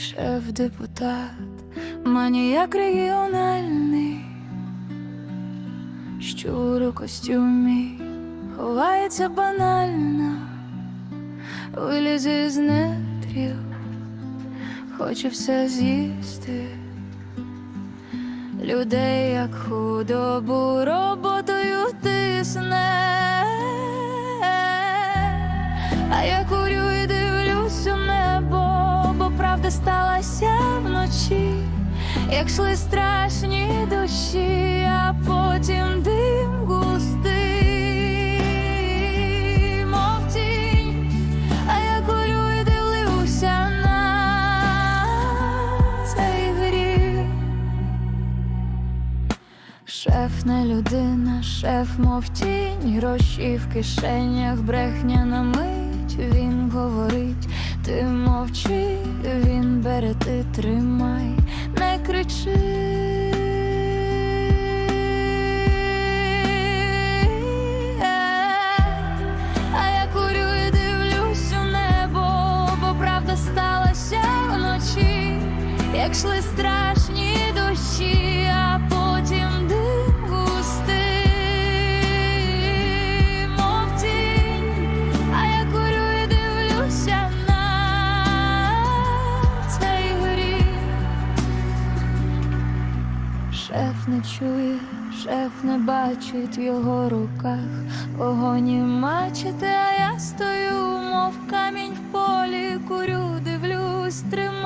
шеф депутат, маніяк регіональний, щур у костюмі ховається банально, вилізе з нетрів, хоче все з'їсти. Людей, як худобу роботою тисне. А я курю правда сталася вночі, як шли страшні дощі, а потім дим густий, мов тінь, а я курю і дивлюся на цей гріх. Шеф не людина, шеф мов тінь, гроші в кишенях, брехня на мить. Він говорить, ти мовчи, він бере, ти тримай, не кричи. А я курю і дивлюсь у небо, бо правда сталася вночі, як шли страшні дощі, а Шеф не чує, шеф не бачить в його руках вогоні мачете, а я стою, мов камінь в полі, курю, дивлюсь, тримаю.